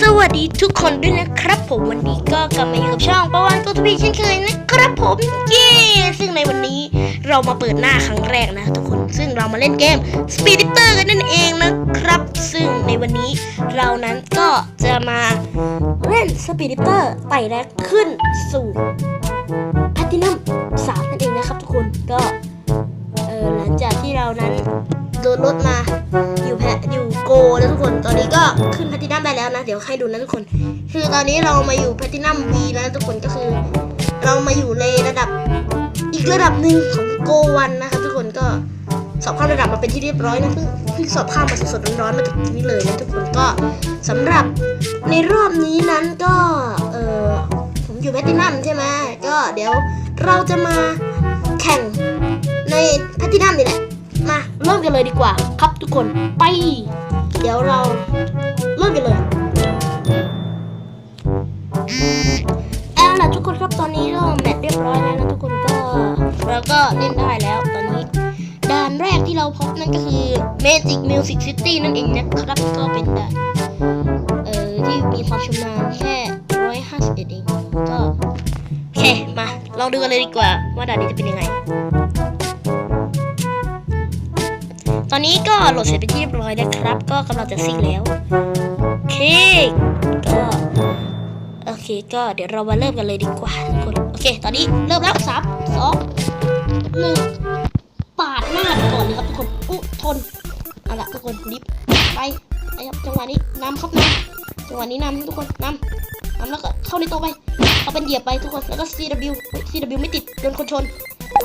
สวัสดีทุกคนด้วยนะครับ ผมวันนี้ก็กลับมาอยู่กับช่องประวันตัวทวีเช่นเคยนะครับผมเย้ซึ่งในวันนี้เรามาเปิดหน้าครั้งแรกนะทุกคนซึ่งเรามาเล่นเกม Speed e a t e r กันนั่นเองนะครับ ซึ่งในวันนี้เรานั้นก็จะมาเล่น Speed e a t e r ไต่แรกขึ้นสู่แพทินัมสามนั่นเองนะครับทุกคนก็เออหลังจากที่เรานั้น โดนรถมาอยู่แพอยู่โกแล้วทุกคนตอนนี้ก็ขึ้นแพทินัมไปแล้วนะ เดี๋ยวให้ดูนะทุกคน คือตอนนี้เรามาอยู่แพทินัม V แล้วทุกคนก็คือ เรามาอยู่ในระดับอีกระดับหนึ่งของโกวันนะครับทุกคนก็สอบข้ามระดับมาเป็นที่เรียบร้อยนะเพิ่งเพิ่งสอบข้ามมาสดๆร้อนๆมาจากนี้เลยนะทุกคนก็สำหรับในรอบนี้นั้นก็เออผมอยู่แพทินัมใช่ไหมก็เดี๋ยวเราจะมาแข่งในแพทินัมนี่แหละ มาเริ่มกันเลยดีกว่า ครับทุกคนไป เดี๋ยวเราเริ่มกันเลยเอาล่ะทุกคนครับตอนนี้ก็แมตช์เรียบร้อยแล้วนะทุกคนก็เราก็เล่นได้แล้วตอนนี้ด่านแรกที่เราพบนั่นก็คือ Magic Music City นั่นเองนะครับก็เป็นด่านเอ่อที่มีความชำนาญแค่151เองก็โอเคมาลองดูกันเลยดีกว่าว่าด่านนี้จะเป็นยังไง ตอนนี้ก็โหลดเสร็จเป็นที่เรียบร้อยนะครับ ก็กำลังจะซิ่งแล้วโอเคก็โอเคก็เดี๋ยวเรามาเริ่มกันเลยดีกว่าทุกคนโอเค ตอนนี้เริ่มแล้วสามสองหนึ่งปาดหน้าไปก่อนเลยครับทุกคนอุ๊ทนเอาละทุกคนรีบไปไปครับจังหวะนี้นำครับนำจังหวะนี้นำทุกคนนำนำแล้วก็เข้าในตัวไปเอาเป็นเหยียบไปทุกคนแล้วก็ CW เฮ้ย CW ไม่ติดโดนคนชน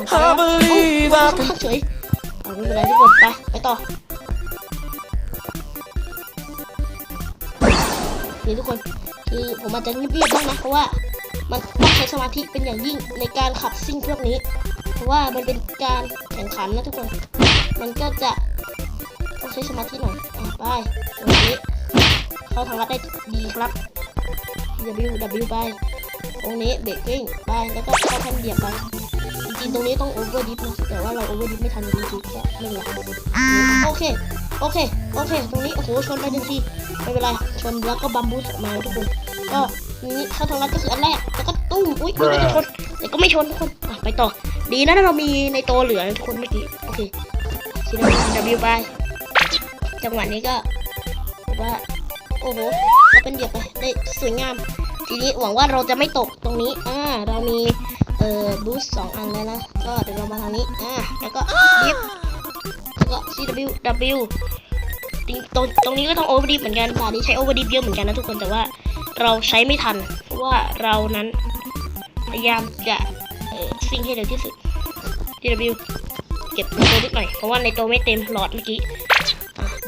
เอาไปแล้วโอ้ยข้างเฉยเอา ไม่เป็นไรทุกคนไปไปต่อนี่ทุกคนคือผมอาจจะเงียบๆบ้างนะเพราะว่ามันต้องใช้สมาธิเป็นอย่างยิ่งในการขับซิ่งพวกนี้ เพราะว่ามันเป็นการแข่งขันนะทุกคน มันก็จะต้องใช้สมาธิหน่อยอไปตรงนี้เข้าทางลัดได้ดีครับ W W ไปตรงนี้เบรกกิ้งไปแล้วก็เข้าแท่นเหยียบไป ริงๆตรงนี้ต้องโอเวอร์ดิฟนะแต่ว่าเราโอเวอร์ดิฟไม่ทันจริงๆก็ไม่เป็นไรโอเคโอเคโอเค ตรงนี้โอ้โหชนไปหนึ่งทีไม่เป็นไรชนแล้วก็บัมบูสออกมาทุกคนก็นี่เข้าทางลัดก็คืออันแรกแล้วก็ตุ้มอุ้ยนี่ก็จะชนแต่ก็ไม่ชนทุกคนอะไปต่อ ดีนะเรามีในโตเหลือทุกคนเมื่อกี้โอเคซีน W ไปจังหวะนี้ก็ว่าโอ้โหเราเป็นเหยียบไปได้สวยงาม ทีนี้หวังว่าเราจะไม่ตกตรงนี้อ่าเรามี เอ่อบูสสองอันแล้วนะ ก็เดี๋ยวเรามาทางนี้ อ่า แล้วก็ดิฟแล้วก็ CW W ตรงตรงตรงนี้ก็ต้องโอเวอร์ดิฟเหมือนกันด่านนี้ใช้โอเวอร์ดิฟเยอะเหมือนกันนะทุกคนแต่ว่าเราใช้ไม่ทัน เพราะว่าเรานั้นพยายามจะเอ่อซิ่งให้เร็วที่สุด CW เก็บตัวนิดหน่อยเพราะว่าในตัวไม่เต็มหลอดเมื่อกี้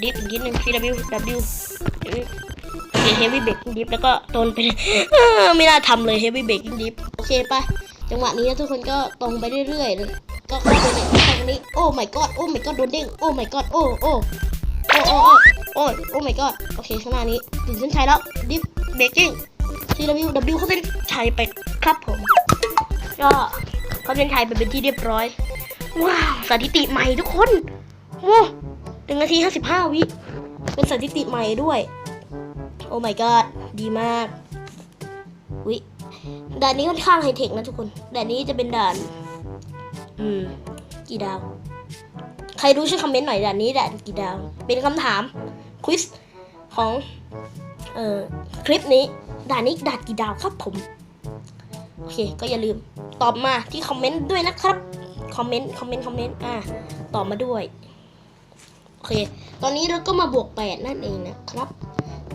ดิฟอีกนิดนึง CW W โอเคเฮฟวี่เบรกดิฟแล้วก็โดนไปเลยไม่น่าทำเลยเฮฟวี่เบรกดิฟโอเคไป จังหวะนี้นะทุกคนก็ตรงไปเรื่อยๆเลยก็เข้าไปในเข้าไปนี้โอ้ my god โอ้ my god โดนเด้งโอ้ my god โอ้โอ้โอ้โอ้โอ้โอ้โอ้ my god โอเคข้างหน้านี้ถึงเส้นชัยแล้วดิฟเบรกกิ้ง CW W เข้าเส้นชัยไปครับผม ก็เข้าเส้นชัยไปเป็นที่เรียบร้อย ว้าวสถิติใหม่ทุกคนโอ้หนึ่งนาทีห้าสิบห้าวิเป็นสถิติใหม่ด้วย โอ้ my god ดีมาก ด่านนี้ค่อนข้างไฮเทคนะทุกคน ด่านนี้จะเป็นด่าน อืม กี่ดาว ใครรู้ช่วยคอมเมนต์หน่อยด่านนี้ด่านกี่ดาว เป็นคำถามควิสของ เอ่อ คลิปนี้ ด่านนี้ด่านกี่ดาวครับผม โอเค ก็อย่าลืม ตอบมาที่คอมเมนต์ด้วยนะครับ คอมเมนต์ คอมเมนต์ คอมเมนต์ อ่า ตอบมาด้วย โอเค ตอนนี้เราก็มาบวกแปดนั่นเองนะครับ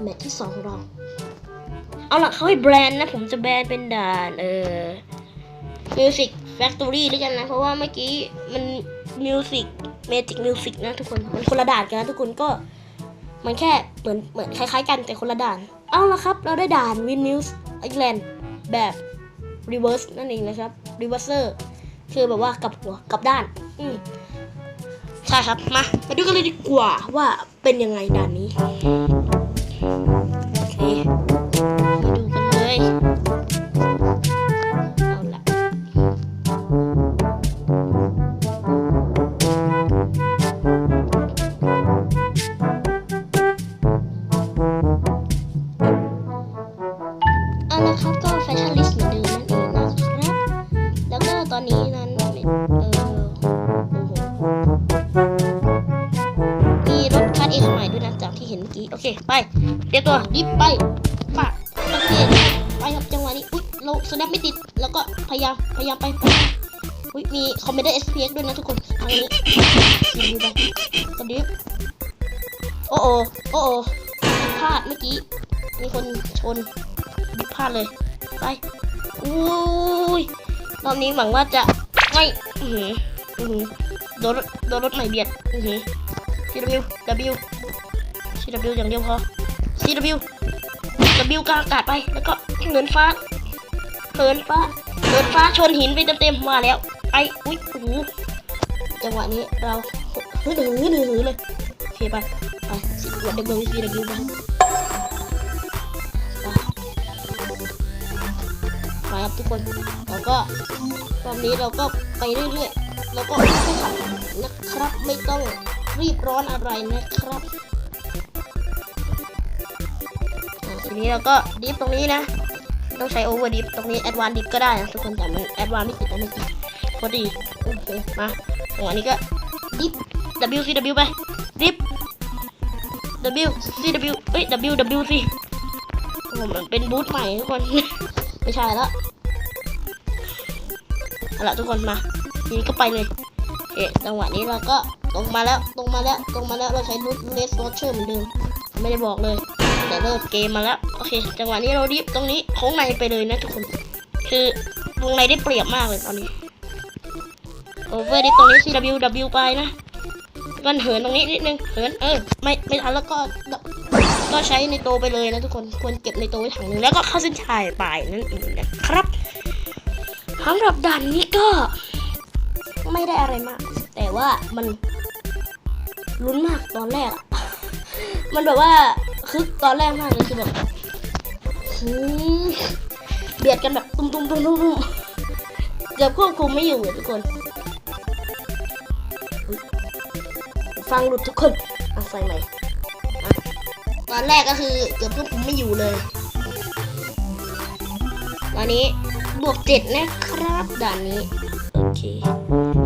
แมตช์ที่สองของเรา เอาล่ะเขาให้แบรนด์นะ ผมจะแบรนด์เป็นด่านเออ Music Factory ด้วยกันนะ เพราะว่าเมื่อกี้มัน Music Magic Music นะทุกคน มันคนละด่านกันนะทุกคนก็ มันแค่เหมือนเหมือนคล้ายๆกันแต่คนละด่าน เอาละครับ เราได้ด่าน Win News Island แบบ Reverse นั่นเองนะครับ Reverser คือแบบว่ากลับหัวกลับด้าน อืมใช่ครับ มา มาดูกันเลยดีกว่าว่าเป็นยังไงด่านนี้ โอเค ไป เตรียมตัวดิฟไปปะโอเคไปครับจังหวะนี้ อุ๊ย เราสแนปไม่ติด แล้วก็พยายาม พยายามไปไปอุ๊ย มีคอมเมดี้ SPX ด้วยนะทุกคนทางนี้ดูไปก็ดิฟโอ้โอโอ้โอพลาดเมื่อกี้ มีคนชนดิพลาดเลย ไปอุ้ยรอบนี้หวังว่าจะไม่อือหืออือหือโดน โดนรถใหม่เบียด อือหือ W W CW อย่างเดียวพอ CW W กลางอากาศไป แล้วก็เหินฟ้าเหินฟ้าเหินฟ้าชนหินไปเต็มๆมาแล้วไปอุ๊ยโอ้จังหวะนี้เราหือหือหือเลยโอเคไปไปสิวัน W CW ไปไปครับทุกคนเราก็รอบนี้เราก็ไปเรื่อยๆแล้วก็ขับนะครับไม่ต้องรีบร้อนอะไรนะครับ ทีนี้เราก็ดิฟตรงนี้นะ ต้องใช้โอเวอร์ดิฟตรงนี้แอดวานดิฟก็ได้นะทุกคนแต่มันแอดวานไม่ติดแต่ไม่ติดพอดีโอเคมาจังหวะนี้ก็ดิฟ W C W ไปดิฟ W C W เอ้ย W W C ผมมันเป็นบูทใหม่ทุกคน ไม่ใช่แล้วเอาละทุกคนมาทีนี้ก็ไปเลยเอ๊ะจังหวะนี้เราก็ตรงมาแล้วตรงมาแล้วตรงมาแล้วเราใช้รูทเลสโรเชอร์เหมือนเดิมไม่ได้บอกเลย เลิกเกมมาแล้ว โอเค จังหวะนี้เราดิฟตรงนี้โค้งในไปเลยนะทุกคน คือวงในได้เปรียบมากเลยตอนนี้ โอเวอร์ดิฟตรงนี้ CW W ไปนะกันเหินตรงนี้นิดนึง เหิน เออ ไม่ ไม่ทันแล้วก็ ก็ใช้ในโตไปเลยนะทุกคน ควรเก็บในโตไว้ถังหนึง แล้วก็เข้าเส้นชัยไปนั่นเองนะครับสำหรับด่านนี้ก็ ไม่ได้อะไรมาก แต่ว่ามันลุ้นมากตอนแรกอะมันแบบว่า คึกตอนแรกมากเลยคือแบบหืมเบียดกันแบบตุ้มตุ้มตุ้มตุ้มเกือบควบคุมไม่อยู่เลยทุกคน ฟังหลุดทุกคนอะใส่ใหม่ตอนแรกก็คือเกือบควบคุมไม่อยู่เลยตอนนี้บวกเจ็ดนะครับด่านนี้ โอเค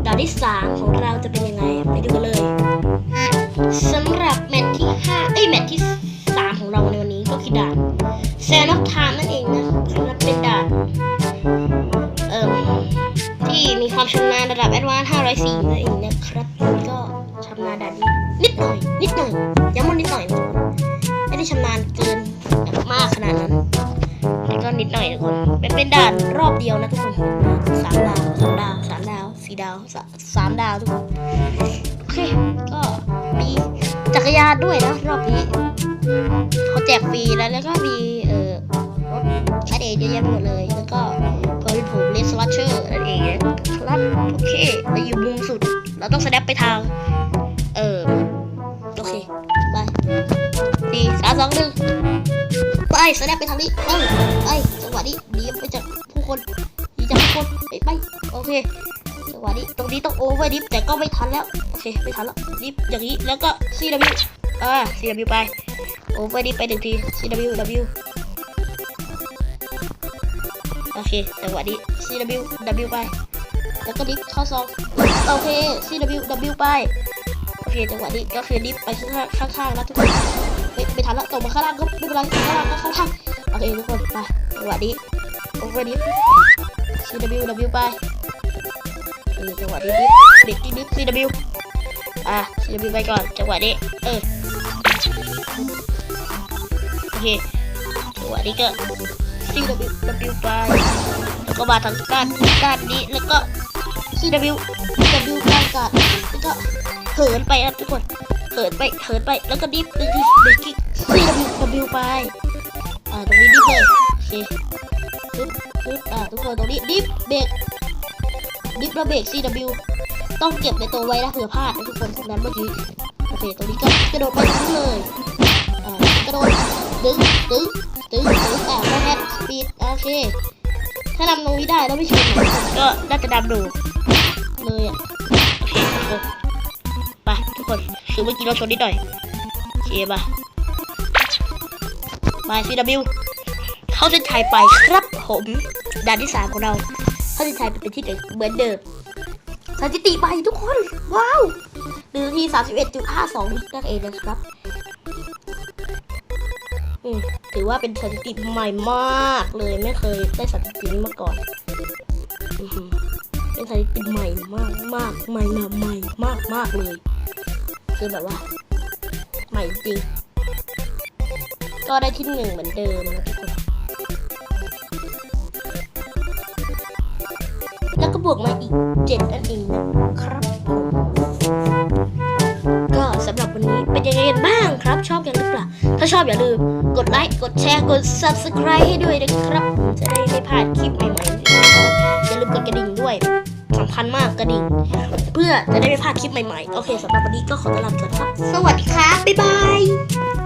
ด่านที่สามของเราจะเป็นยังไง ไปดูกันเลยสมำนาญเกินมากขนาดนั้นแต่ก็นิดหน่อยทุกคนเป็นเป็นด่านรอบเดียวนะทุกคนสามดาวสองดาวสามดาวสี่ดาวสามดาวทุกคนโอเคก็มีจักรยานด้วยนะรอบนี้เขาแจกฟรีแล้วแล้วก็มีเอ่อรถคันเองเยอะแยะหมดเลยแล้วก็พอเป็นผมเลสวัชเชอร์นั่นเองครับโอเคเราอยู่มุมสุด เราต้องสแนปไปทาง สองหนึ่งไปแสดงไปทางนี้ไปไปจังหวะนี้ดีไปจากผู้คนดีจากผู้คนไปไปโอเคจังหวะนี้ตรงนี้ต้องโอเวอร์ดิฟแต่ก็ไม่ทันแล้วโอเคไม่ทันแล้วดิฟอย่างนี้แล้วก็ CW อ่า CW ไปโอเวอร์ดิฟไปหนึ่งที CW W โอเคจังหวะนี้ CW W ไป แล้วก็ดิฟเข้าซองโอเค CW W ไป โอเคจังหวะนี้ก็คือดิฟไปข้างข้างๆนะทุกคน ไม่ไม่ทันละตกมาข้างล่างก็ไม่เป็นไรข้างล่างก็ข้างล่างโอเคทุกคนไปจังหวะนี้โอเวอร์ดิฟ CW W ไปเออจังหวะนี้ดิฟเด็กดิฟ CW อะ CW ไปก่อนจังหวะนี้เออโอเคจังหวะนี้ก็ CW W ไปแล้วก็มาทางด้านด้านนี้แล้วก็ CW W กลางอากาศแล้วก็เหินไปครับทุกคน เหินไปเหินไปแล้วก็ดิฟหนึ่งทีเบรกกิ้ง CW ไปอ่าตรงนี้ดิฟเลยโอเคปึ๊บปึ๊บอ่าทุกคนตรงนี้ดิฟเบรกดิฟแล้วเบรก CW ต้องเก็บในตัวไว้นะเผื่อพลาดนะทุกคนพวกนั้นเมื่อกี้โอเคตรงนี้ก็กระโดดไปตรงเลยอ่ากระโดดดึงดึงดึงดึงอ่าแล้วแอดสปีดโอเคถ้านำตรงนี้ได้แล้วไม่ชนก็น่าจะดำดูเลยอะโอเค ไปทุกคนคือเมื่อกี้เราชนนิดหน่อยโอเคมาไป CW เข้าเส้นชัยไปครับผมด่านที่สามของเรา เข้าเส้นชัยไปเป็นที่หนึ่งเหมือนเดิมสถิติไปทุกคน ว้าวหนึ่งนาทีสามสิบเอ็ดจุดห้าสองวินั่นเองนะครับถือว่าเป็นสถิติใหม่มากเลยไม่เคยได้สถิตินี้มาก่อนเป็นสถิติใหม่มากมากใหม่แบบใหม่มากมากเลย คือแบบว่า ใหม่จริง ก็ได้ที่หนึ่งเหมือนเดิมนะทุกคนแล้วก็บวกมาอีกเจ็ดนั่นเองนะครับผมก็สำหรับวันนี้เป็นยังไงกันบ้างครับ ชอบกันหรือเปล่าถ้าชอบอย่าลืมกดไลค์กดแชร์กด subscribe ให้ด้วยนะครับจะได้ไม่พลาดคลิปใหม่ๆอย่าลืมกดกระดิ่งด้วยสำคัญมากกระดิ่งื่อจะได้ไม่พลาดคลิปใหม่ๆ โอเคสำหรับวันนี้ก็ขอตัวลาไปก่อนครับ สวัสดีครับบ๊ายบาย